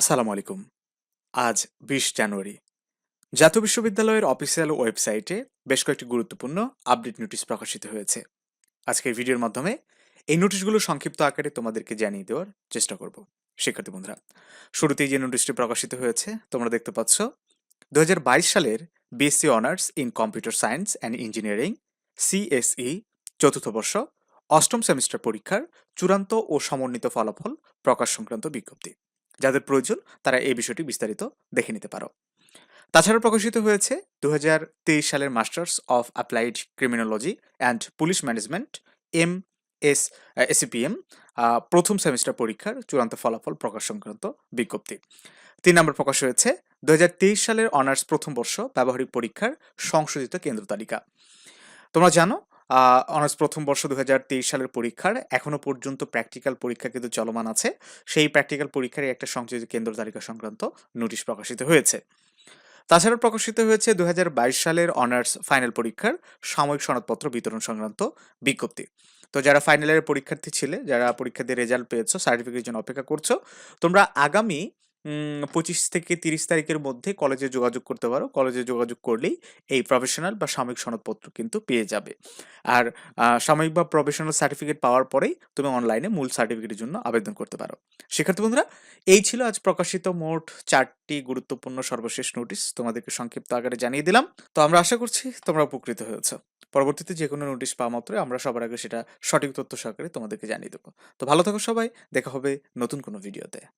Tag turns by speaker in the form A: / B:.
A: আসসালামু আলাইকুম। আজ বিশ জানুয়ারি। জাতীয় বিশ্ববিদ্যালয়ের অফিসিয়াল ওয়েবসাইটে বেশ কয়েকটি গুরুত্বপূর্ণ আপডেট নোটিশ প্রকাশিত হয়েছে। আজকের ভিডিওর মাধ্যমে এই নোটিশগুলো সংক্ষিপ্ত আকারে তোমাদেরকে জানিয়ে দেওয়ার চেষ্টা করব। শিক্ষার্থী বন্ধুরা, শুরুতেই যে নোটিশটি প্রকাশিত হয়েছে, তোমরা দেখতে পাচ্ছ দু হাজার বাইশ সালের BSc honours in computer science and engineering CSE চতুর্থ বর্ষ, অষ্টম সেমিস্টার পরীক্ষার চূড়ান্ত ও সমন্বিত ফলাফল প্রকাশ সংক্রান্ত বিজ্ঞপ্তি। যাদের প্রয়োজন তারা এই বিষয়টি বিস্তারিত দেখে নিতে পারো। তাছাড়া প্রকাশিত হয়েছে দুহাজার তেইশ সালের masters of applied criminology and police management M S ACPM প্রথম সেমিস্টার পরীক্ষার চূড়ান্ত ফলাফল প্রকাশ সংক্রান্ত বিজ্ঞপ্তি। তিন নম্বর প্রকাশ হয়েছে দু হাজার তেইশ সালের অনার্স প্রথম বর্ষ ব্যবহারিক পরীক্ষার সংশোধিত কেন্দ্র তালিকা। তোমরা জানো অনার্স প্রথম বর্ষ দুহাজার তেইশ সালের পরীক্ষার। এখনও পর্যন্ত প্র্যাকটিক্যাল পরীক্ষা কিন্তু চলমান আছে। সেই প্র্যাকটিক্যাল পরীক্ষার একটা সংযোজিত কেন্দ্র তালিকা সংক্রান্ত নোটিশ প্রকাশিত হয়েছে। তাছাড়া প্রকাশিত হয়েছে দুই হাজার বাইশ সালের অনার্স ফাইনাল পরীক্ষার সাময়িক সনদপত্র বিতরণ সংক্রান্ত বিজ্ঞপ্তি। তো যারা ফাইনালের পরীক্ষার্থী ছিলে, যারা পরীক্ষা দিয়ে রেজাল্ট পেয়েছ সার্টিফিকেটের জন্য অপেক্ষা করছ, তোমরা আগামী পঁচিশ থেকে তিরিশ তারিখের মধ্যে কলেজে যোগাযোগ করতে পারো। কলেজে যোগাযোগ করলেই এই প্রফেশনাল বা সাময়িক সনদপত্র কিন্তু পেয়ে যাবে। আর সাময়িক বা প্রফেশনাল সার্টিফিকেট পাওয়ার পরেই তুমি অনলাইনে মূল সার্টিফিকেটের জন্য আবেদন করতে পারো। শিক্ষার্থী বন্ধুরা, এই ছিল আজ প্রকাশিত মোট চারটি গুরুত্বপূর্ণ সর্বশেষ নোটিশ তোমাদেরকে সংক্ষিপ্ত আকারে জানিয়ে দিলাম। তো আমরা আশা করছি তোমরা উপকৃত হয়েছ। পরবর্তীতে যে কোনো নোটিশ পাওয়া মাত্রই আমরা সবার আগে সেটা সঠিক তথ্য সহকারে তোমাদেরকে জানিয়ে দেবো। তো ভালো থাকো সবাই। দেখা হবে নতুন কোনো ভিডিওতে